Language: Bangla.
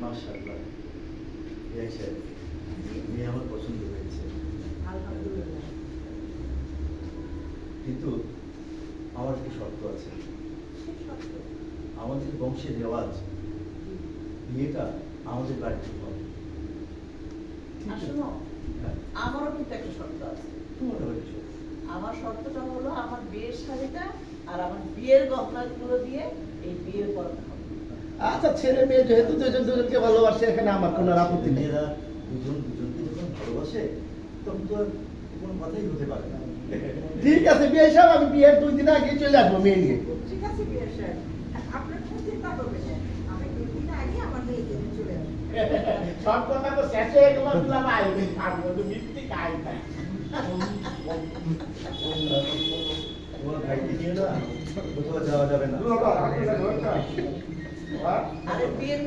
মাশাআল্লাহ। মেয়ে আমার পছন্দ হয়েছে। কিন্তু আমার একটি শর্ত আছে? আমাদের বংশের রেওয়াজ বিয়েটা আমাদের বাড়িতে হবে। হ্যাঁ, আমারও কিন্তু একটা শর্ত আছে। আমার শর্তটা হলো আমার বিয়ের শাড়িটা আর আমার বিয়ের গহনাগুলো দিয়ে এই বিয়ের পড়াতে হবে। আচ্ছা ছেলে মেয়ে যেহেতু দুজন দুজনকে ভালোবাসে এখানে আমার কোনো আপত্তি নেই। দুজন দুজনকে যখন ভালোবাসে তখন তো কোনো কথাই হতে পারে না। ঠিক আছে বিয়ে সাহেব আমি বিয়ের দুই দিন আগে চলে আসব মেয়ে নিয়ে। ঠিক আছে বিয়ের সাহেব। আপনার কোনো চিন্তা করবেন আমি দুই দিন আগে আমার মেয়েকে নিয়ে চলে আসব। সব কথা তো শেষে তোমার দিলাম আইবে থাকব তো মিথ্যে কাই তোমার ভাইকে নিয়ে না কোথাও যাওয়া যাবে না। আরে বিয়ের